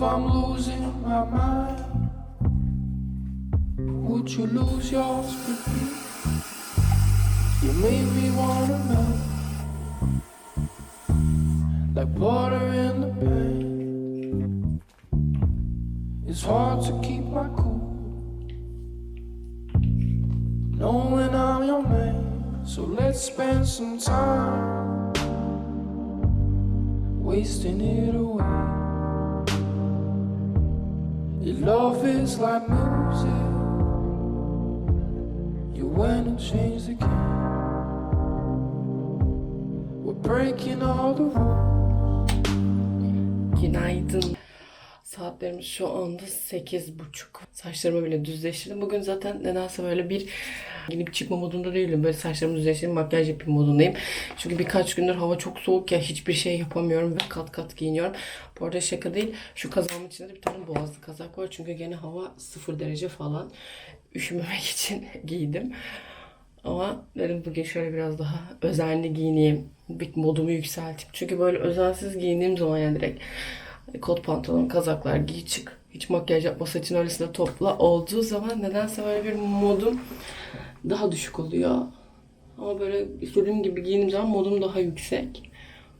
if I'm losing my mind? Would you lose yours with me? You made me wanna melt like water in the pan. It's hard to keep my cool, knowing I'm your man. So let's spend some time wasting it away. Your love is like music. You went and changed the game. We're breaking all the rules. Günaydın. Saatlerimiz şu anda sekiz buçuk. Saçlarımı bile düzleştirdim. Bugün zaten nedense böyle bir gidip çıkma modunda değilim. Böyle saçlarımı düzleştireyim, makyaj yapayım modundayım. Çünkü birkaç gündür hava çok soğuk ya hiçbir şey yapamıyorum ve kat kat giyiniyorum. Bu arada şaka değil. Şu kazağımın içinde de bir tane boğazlı kazak var. Çünkü gene hava sıfır derece falan. Üşümemek için giydim. Ama dedim bugün şöyle biraz daha özenli giyineyim. Bir modumu yükselteyim. Çünkü böyle özensiz giyindiğim zaman yani direkt kot pantolon, kazaklar giy çık. Hiç makyaj yapma saçını öylesine topla olduğu zaman nedense böyle bir modum daha düşük oluyor. Ama böyle istediğim gibi giyindiğim zaman modum daha yüksek.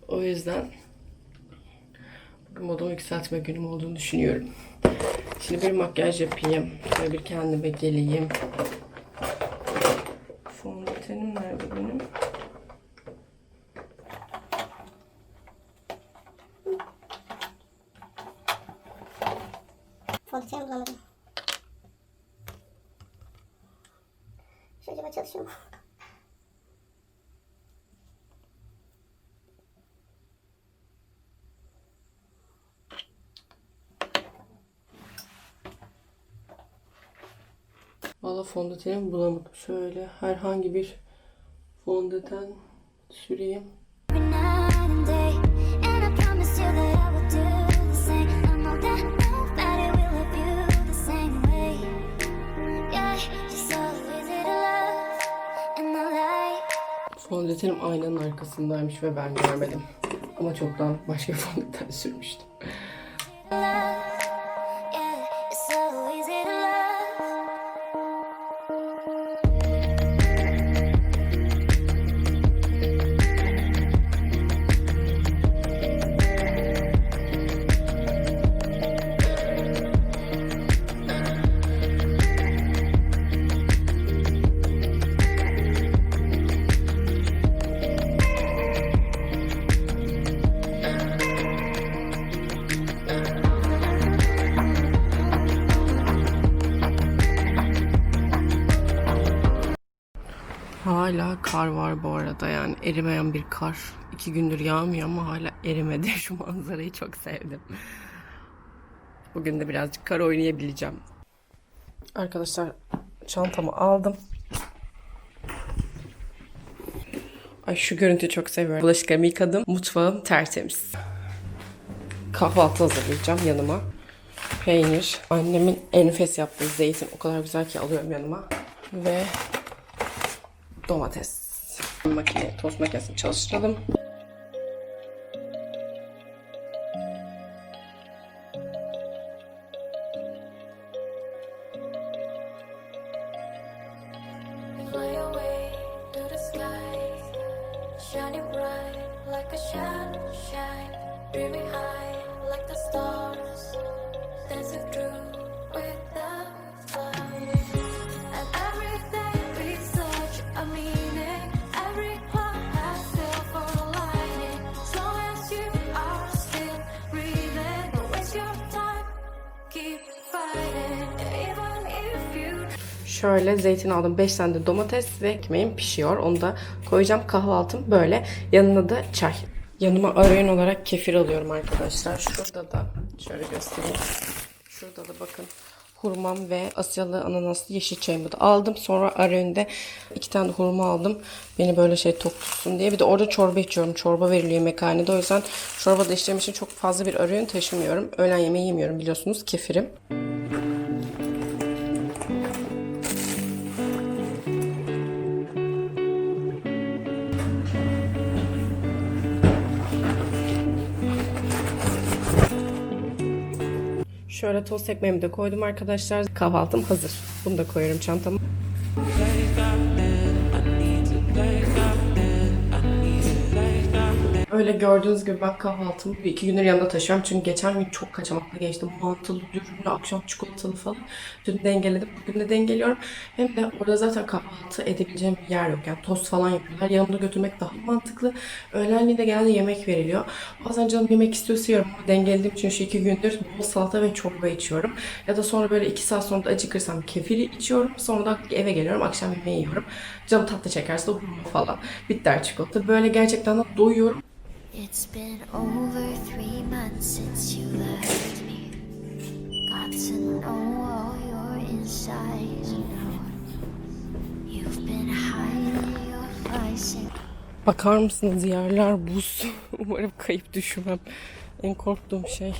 O yüzden bugün modumu yükseltme günüm olduğunu düşünüyorum. Şimdi bir makyaj yapayım. Şöyle bir kendime geleyim. Fondötenim nerede benim? Bulamadım. Şu acaba çalışıyor? Valla fondötenimi bulamadım. Şöyle herhangi bir fondöten süreyim. Fondötenim aynanın arkasındaymış ve ben görmedim. Ama çoktan başka fondöten sürmüştüm. Kar var bu arada yani erimeyen bir kar. İki gündür yağmıyor ama hala erimedi. Şu manzarayı çok sevdim. Bugün de birazcık kar oynayabileceğim. Arkadaşlar çantamı aldım. Ay şu görüntüyü çok seviyorum. Bulaşıklarımı yıkadım. Mutfağım tertemiz. Kahvaltı hazırlayacağım yanıma. Peynir. Annemin enfes yaptığı zeytin. O kadar güzel ki alıyorum yanıma. Ve domates. Makine, tost makinesini çalıştıralım. Dreaming high like the stars, dancing through Şöyle zeytin aldım. 5 tane de domates ve ekmeğim pişiyor. Onu da koyacağım. Kahvaltım böyle. Yanına da çay. Yanıma arayan olarak kefir alıyorum arkadaşlar. Şurada da şöyle göstereyim. Şurada da bakın hurmam ve asyalı ananaslı yeşil çayımı da aldım. Sonra arayonda iki tane de hurma aldım. Beni böyle şey tok tutsun diye. Bir de orada çorba içiyorum. Çorba veriliyor yemekhanede. O yüzden çorba da içtiğim için çok fazla bir arayon taşımıyorum. Öğlen yemeği yemiyorum biliyorsunuz. Kefirim. Şöyle tost ekmeğimi de koydum arkadaşlar. Kahvaltım hazır. Bunu da koyarım çantama. Öyle gördüğünüz gibi ben kahvaltımı bir iki gündür yanında taşıyorum. Çünkü geçen gün çok kaçamaklı geçti. Mantılı, dürümlü, akşam çikolatalı falan. Dün dengeledim. Bugün de dengeliyorum. Hem de orada zaten kahvaltı edebileceğim bir yer yok. Yani tost falan yapıyorlar. Yanımda götürmek daha mantıklı. Öğlenliği de genelde yemek veriliyor. Bazen canım yemek istiyorsa yiyorum. Ama dengelediğim için şu iki gündür bol salata ve çorba içiyorum. Ya da sonra böyle iki saat sonra da acıkırsam kefiri içiyorum. Sonra da eve geliyorum. Akşam yemeği yiyorum. Canım tatlı çekerse hurma falan. Bitter çikolata. Böyle gerçekten de doyuyorum. It's been over three months since you left me. Got to know all your insides now. You've been hiding your vice Bakar mısınız yerler buz. Umarım kayıp düşmem. En korktuğum şey.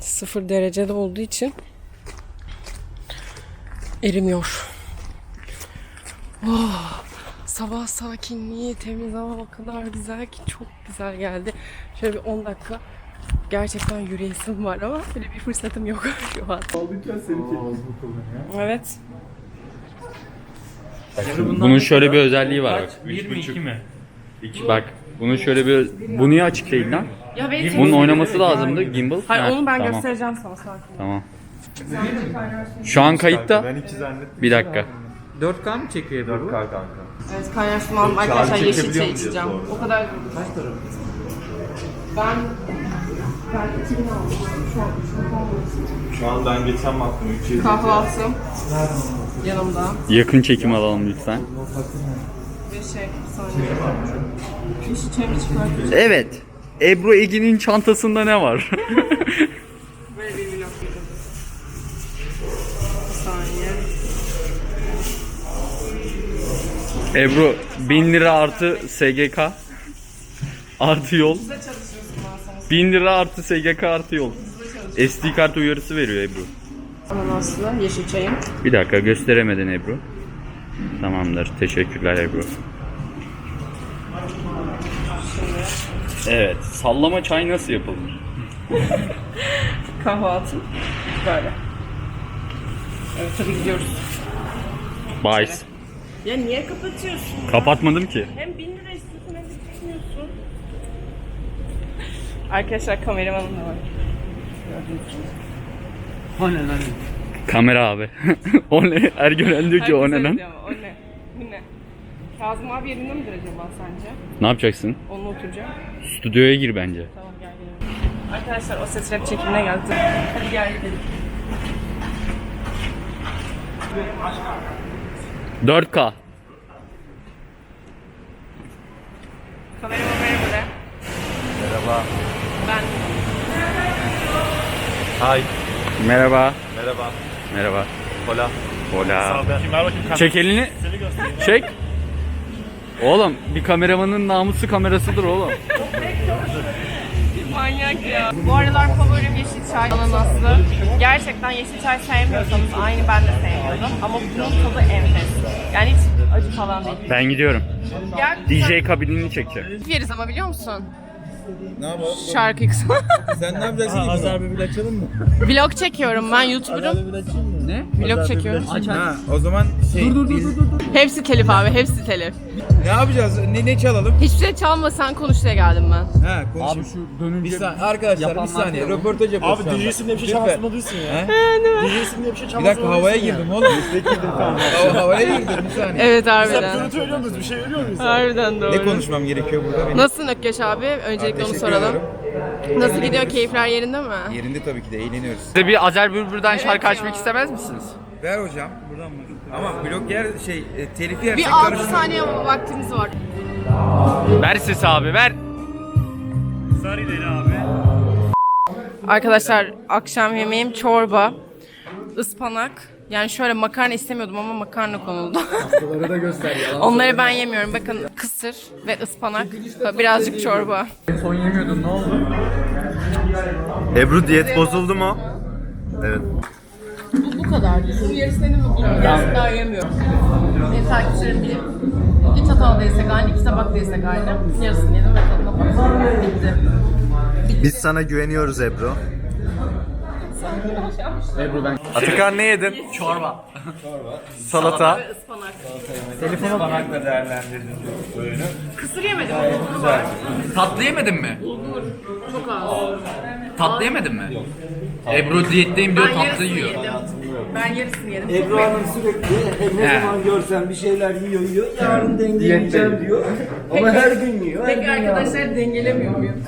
Sıfır derecede olduğu için erimiyor. Oh, sabah sakinliği, temiz hava o kadar güzel ki çok güzel geldi. Şöyle bir 10 dakika gerçekten yürüyesim var ama böyle bir fırsatım yok şu an. Evet. Bunun şöyle bir özelliği var bak. 22 mi? Bak bunun şöyle bir bu niye açık değil lan? Ya beni Bunun oynaması lazımdı gimbal. Hayır Ha, onu ben tamam, göstereceğim sana sakin. Tamam. Şu an kayıtta. Bir dakika. 4K mı çekiyor Ebru? Evet kaynar su aldım arkadaşlar yeşil çay içeceğim. O kadar Kaç Ben ben 2000 almıştım. Şu an 3000 almıştım. Şu an ben geçen baktım 300 Kahvaltım yanımda Yakın çekim alalım lütfen. şey bir saniye. Yeşil çayımı çıkartıyorum. Evet. Ebru Egin'in çantasında ne var? Ebru 1000 lira artı SGK artı yol. 1000 lira artı SGK artı yol. SD kart uyarısı veriyor Ebru. Ananaslı yeşil çayım. Bir dakika gösteremedin Ebru. Tamamdır. Teşekkürler Ebru. Evet. Sallama çay nasıl yapılır? Kahvaltım böyle. Evet tabii gidiyoruz. Bye. Ya niye kapatıyorsun? Kapatmadım ki. Hem 1000 lira istiyorsun hem de tutmuyorsun. Arkadaşlar kameramanım da var. O ne lan? Kamera abi. o ne? Ergören diyor ki o Herkes ne öyle lan? diyor ama O ne? Bu ne? Kazım abi yerinde midir acaba sence? Ne yapacaksın? Onunla oturacağım. Stüdyoya gir bence. Tamam gel gelelim. Arkadaşlar o ses rap çekimine geldi. Hadi gel gidelim. 4K. Kameraman merhaba de. Merhaba. Ben Hi. Merhaba. Merhaba. Merhaba. Hola. Hola. Çek elini. Çek. Oğlum bir kameramanın namusu kamerasıdır oğlum. manyak ya. Bu aralar favorim yeşil çay ananaslı. Gerçekten yeşil çay sevmiyorsanız aynı ben de sevmiyordum. Ama bunun tadı enfes. Yani hiç acı falan değil. Ben gidiyorum. Gel. DJ kabinini çekeceğim. Yeriz ama biliyor musun? Ne yapalım? Şarkı kısmı. Sen ne yapacaksın ki? Azar bir açalım mı? Vlog çekiyorum ben YouTuber'ım. Bir açayım mı? Ne? Vlog çekiyorum. Aç aç. Ha, o zaman şey dur dur dur dur. Hepsi telif abi, hepsi telif. Ne yapacağız? Ne ne çalalım? Hiçbir şey çalma sen konuş diye geldim ben. Ha, konuş. Abi şu dönünce bir saniye arkadaşlar bir saniye röportaj yapıyoruz. Abi DJ'sin diye bir şey Lütfen. çalmasın ya. He? DJ'sin diye bir şey Bir çalmasın dakika havaya girdim oğlum. Üstek girdim tamam. havaya girdim bir saniye. Evet harbiden. Görüntü veriyor muyuz? Bir şey veriyor muyuz? Harbiden doğru. Ne konuşmam gerekiyor burada benim? Nasılsın Ökkeş abi? Öncelikle onu Teşekkür soralım. ederim. Nasıl gidiyor? Keyifler yerinde mi? Yerinde tabii ki de eğleniyoruz. Size bir Azer Bülbül'den şarkı ya. açmak istemez misiniz? Ver hocam. Buradan mı? Ama blok yer şey e, telifi yersek Bir 6 karıştırma. saniye vaktiniz var. Ver sesi abi ver. Arkadaşlar akşam yemeğim çorba, ıspanak. Yani şöyle makarna istemiyordum ama makarna konuldu. da göster ya. Onları ben yemiyorum. Bakın kısır ve ıspanak, birazcık çorba. Son yemiyordun ne oldu? Ebru diyet bozuldu mu? Evet. Bu, bu kadar. Şunun yarısını bilmiyorum. Yarısını daha yemiyorum. Benim takipçilerim bilir. İki çatal da yesek aynı, iki tabak da yesek aynı. Yarısını yedim ve tadına baktım. Bitti. Biz sana güveniyoruz Ebru. Ebru ben. Atakan ne yedin? Çorba. Salata. Ispanak. Ispanakla değerlendirdin oyunu. Kısır yemedim. Bulgur var. Tatlı yemedin mi? Bulgur. Çok az. Tatlı yemedin mi? Ebru diyetteyim diyor Ben tatlı yarısını yiyor. yedim. Ben yarısını yedim. Ebru Hanım sürekli ne He. zaman görsem bir şeyler yiyor yiyor. Yarın dengeleyeceğim diyor. Ama her gün yiyor. Her Peki gün yiyor. arkadaşlar dengelemiyor muyum?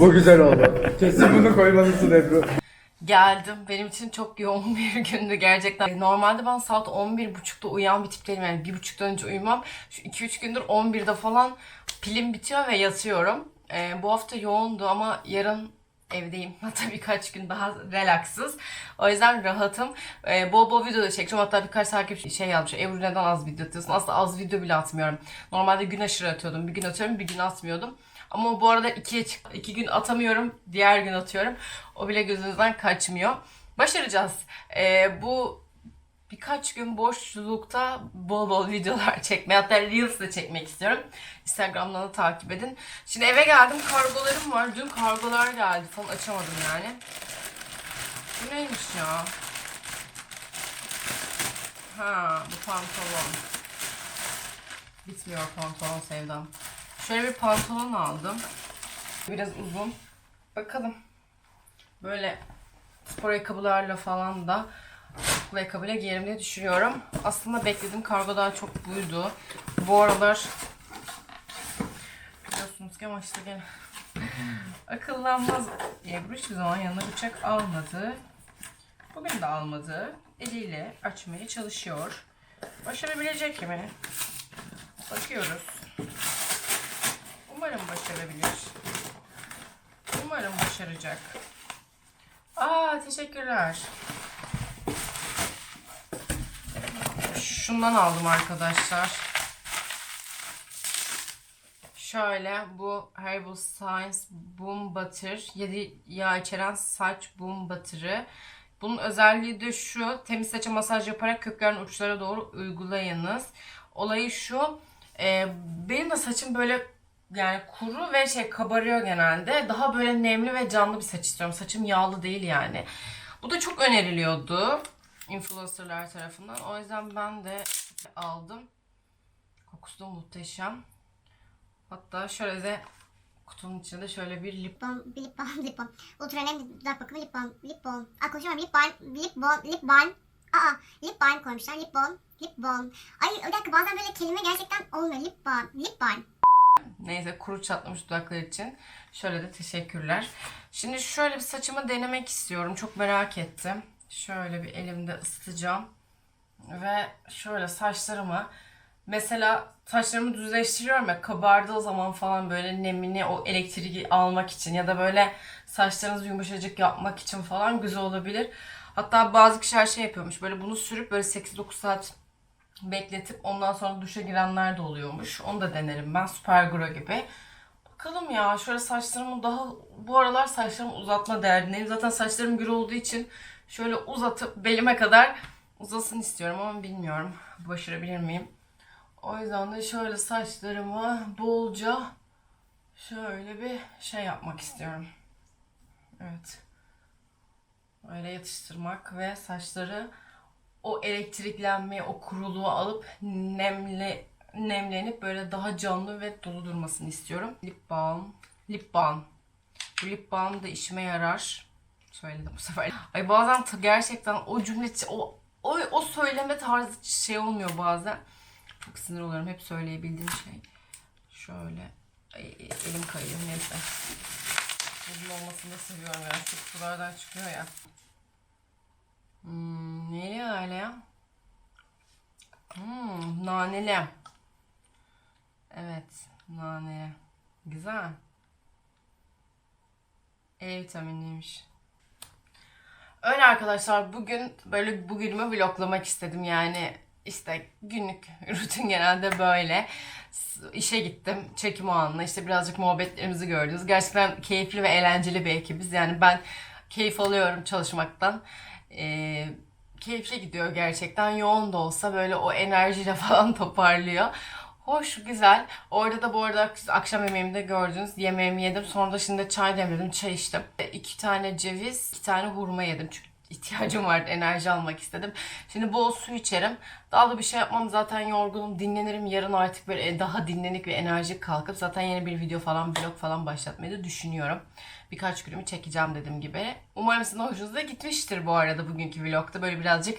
Bu güzel oldu. Kesin bunu koymalısın Ebru. Geldim. Benim için çok yoğun bir gündü gerçekten. Normalde ben saat 11.30'da uyan bir tip değilim. Yani bir buçuktan önce uyumam. Şu 2-3 gündür 11'de falan pilim bitiyor ve yatıyorum. Ee, bu hafta yoğundu ama yarın evdeyim. Hatta birkaç gün daha relaksız. O yüzden rahatım. Ee, bol bol video da çekeceğim. Hatta birkaç takipçi şey yazmış. Ebru neden az video atıyorsun? Aslında az video bile atmıyorum. Normalde gün aşırı atıyordum. Bir gün atıyorum, bir gün atmıyordum. Ama bu arada ikiye çık iki gün atamıyorum, diğer gün atıyorum. O bile gözünüzden kaçmıyor. Başaracağız. Ee, bu birkaç gün boşlukta bol bol videolar çekmeye hatta Reels de çekmek istiyorum. Instagram'dan da takip edin. Şimdi eve geldim kargolarım var. Dün kargolar geldi falan açamadım yani. Bu neymiş ya? Ha bu pantolon. Bitmiyor pantolon sevdam. Şöyle bir pantolon aldım. Biraz uzun. Bakalım. Böyle spor ayakkabılarla falan da bu ayakkabıyla giyerim diye düşünüyorum. Aslında beklediğim kargo daha çok buydu. Bu aralar biliyorsunuz ki ama işte gene akıllanmaz. Ebru hiçbir zaman yanına bıçak almadı. Bugün de almadı. Eliyle açmaya çalışıyor. Başarabilecek mi? Bakıyoruz. Umarım başarabilir. Umarım başaracak. Aa teşekkürler. Şundan aldım arkadaşlar. Şöyle bu Herbal Science Boom Butter 7 yağ içeren saç boom butter'ı. Bunun özelliği de şu. Temiz saça masaj yaparak köklerin uçlara doğru uygulayınız. Olayı şu. e, benim de saçım böyle yani kuru ve şey kabarıyor genelde. Daha böyle nemli ve canlı bir saç istiyorum. Saçım yağlı değil yani. Bu da çok öneriliyordu influencerlar tarafından. O yüzden ben de aldım. Kokusu da muhteşem. Hatta şöyle de kutunun içinde şöyle bir lip balm, lip balm, lip balm. Ultra önemli dudak bakımı lip balm, lip balm. Aa konuşamıyorum. Lip balm, lip balm, lip balm. Aa lip balm koymuşlar. Lip balm, lip balm. Ay bir dakika bazen böyle kelime gerçekten olmuyor. Lip balm, lip balm. Neyse kuru çatlamış dudaklar için. Şöyle de teşekkürler. Şimdi şöyle bir saçımı denemek istiyorum. Çok merak ettim. Şöyle bir elimde ısıtacağım. Ve şöyle saçlarımı mesela saçlarımı düzleştiriyorum ya kabardığı zaman falan böyle nemini o elektriği almak için ya da böyle saçlarınızı yumuşacık yapmak için falan güzel olabilir. Hatta bazı kişiler şey yapıyormuş böyle bunu sürüp böyle 8-9 saat bekletip ondan sonra duşa girenler de oluyormuş. Onu da denerim ben Supergro gibi. Bakalım ya şöyle saçlarımı daha bu aralar saçlarımı uzatma derdindeyim. Zaten saçlarım gür olduğu için şöyle uzatıp belime kadar uzasın istiyorum ama bilmiyorum başarabilir miyim. O yüzden de şöyle saçlarımı bolca şöyle bir şey yapmak istiyorum. Evet. Öyle yatıştırmak ve saçları o elektriklenmeyi, o kuruluğu alıp nemli nemlenip böyle daha canlı ve dolu durmasını istiyorum. Lip balm. Lip balm. Bu lip balm da işime yarar. Söyledim bu sefer. Ay bazen gerçekten o cümle, o, o, o söyleme tarzı şey olmuyor bazen. Çok sinir oluyorum. Hep söyleyebildiğim şey. Şöyle. Ay, elim kayıyor. Neyse. Uzun olmasını da seviyorum ya. Şu kutulardan çıkıyor ya. Hmm, neli öyle ya? Hmm, naneli. Evet, naneli. Güzel. E vitaminliymiş. Öyle arkadaşlar bugün böyle bugünümü vloglamak istedim yani işte günlük rutin genelde böyle işe gittim çekim o anla işte birazcık muhabbetlerimizi gördünüz gerçekten keyifli ve eğlenceli bir ekibiz yani ben keyif alıyorum çalışmaktan Ee, keyifli gidiyor gerçekten yoğun da olsa böyle o enerjiyle falan toparlıyor Hoş, güzel. Orada da bu arada akşam yemeğimde gördünüz. Yemeğimi yedim. Sonra da şimdi çay demledim, çay içtim. İki tane ceviz, iki tane hurma yedim. Çünkü ihtiyacım vardı, enerji almak istedim. Şimdi bol su içerim. Daha da bir şey yapmam. Zaten yorgunum, dinlenirim. Yarın artık böyle daha dinlenik ve enerjik kalkıp zaten yeni bir video falan, vlog falan başlatmayı da düşünüyorum. Birkaç günümü çekeceğim dediğim gibi. Umarım sizin hoşunuza gitmiştir bu arada bugünkü vlogda. Böyle birazcık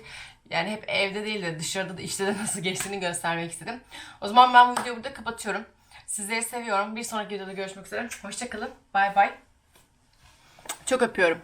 yani hep evde değil de dışarıda da işte de nasıl geçtiğini göstermek istedim. O zaman ben bu videoyu burada kapatıyorum. Sizleri seviyorum. Bir sonraki videoda görüşmek üzere. Hoşçakalın. Bay bay. Çok öpüyorum.